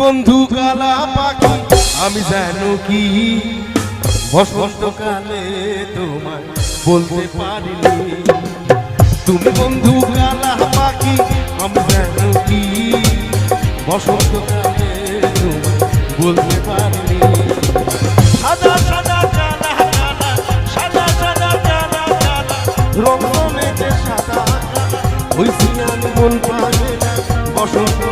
বন্ধু কালা পাখি, আমি জানো কি? বসন্তকালে তোমায় বলতে পারিনি। তুমি বন্ধু কালা পাখি, আমি জানো কি? বসন্তকালে তোমায় বলতে পারিনি। সাদা সাদা, কালা কালা, সাদা কালা কালা ওই সিয়ানি না?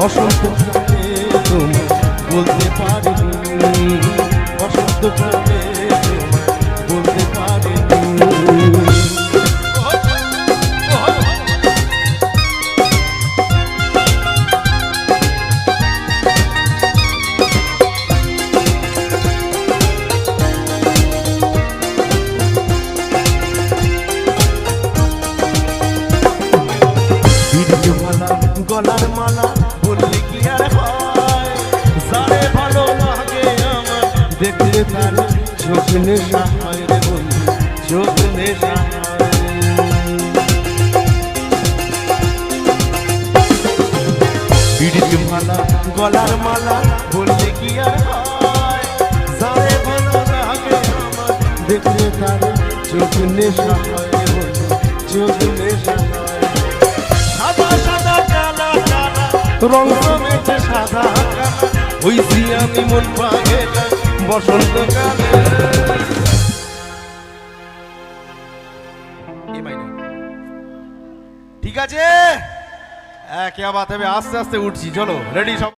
বসন্তকালে তুমি বলতে পারিনি তোমায় বলতে পারিনি। গলার দেখলে তার চোখ নেশা হয় রে বন্ধু চোখ নেশা ভিডিও মালা, গলার মালা, বললে কি আর দেখলে তার চোখ নেশা চোখ নেশা রং সাদা আমি মন পাগে ঠিক আছে? আবার আস্তে আস্তে উঠছি। চলো রেডি সব।